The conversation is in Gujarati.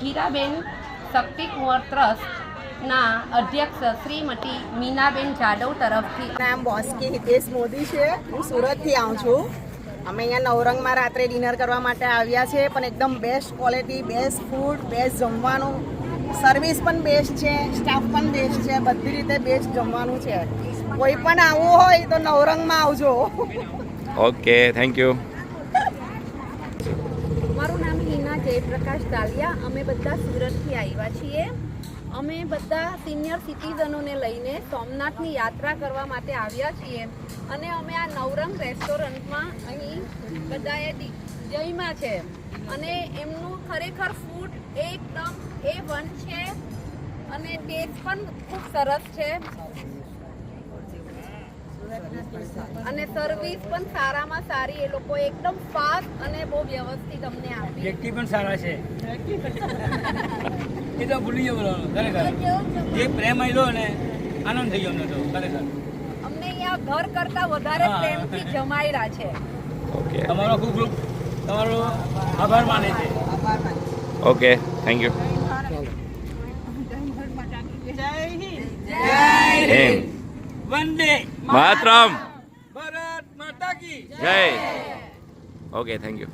હીરાબેન શક્તિ કુંવર ટ્રસ્ટના અધ્યક્ષ શ્રીમતી મીનાબેન જાદવ તરફથી. નામ બોસ્કી હિતેશ મોદી છે. હું સુરતથી આવું છું. અમે અહીંયા નવરંગમાં રાત્રે ડિનર કરવા માટે આવ્યા છે પણ એકદમ best quality best food best જમવાનું. સર્વિસ પણ બેસ્ટ છે સ્ટાફ પણ બેસ્ટ છે બધી રીતે બેસ્ટ જમવાનું છે. કોઈ પણ આવવું હોય તો નવરંગમાં આવજો. Okay thank you Jayprakash Dalia. અમે બધા સુરતથી આવ્યા છીએ. અમે બધા સિનિયર સિટીઝનોને લઈને સોમનાથની યાત્રા કરવા માટે આવ્યા છીએ. અને અમે આ નવરંગ રેસ્ટોરન્ટમાં અહીં બધાએ જયમાં છે. અને એમનું ખરેખર ફૂડ એકદમ એ વન છે. અને ટેસ્ટ પણ ખૂબ સરસ છે. અને સર્વિસ પણ સારામાં સારી એ લોકો એકદમ ફાસ્ટ અને બહુ વ્યવસ્થિત અમને આપી વ્યક્તિ પણ સારા છે. એ તો ભૂલી ગયો ખરેખર. જે પ્રેમ આવ્યો ને આનંદ થઈ ગયો અમને તો ખરેખર. અમને અહીંયા ઘર કરતા વધારે. પ્રેમથી જમાયેલા છે. ઓકે તમારો ખૂબ ખૂબ તમારો આભાર માને છે. Okay thank you Hind. વંદે માતરમ. ભારત માતા કી જય. Okay thank you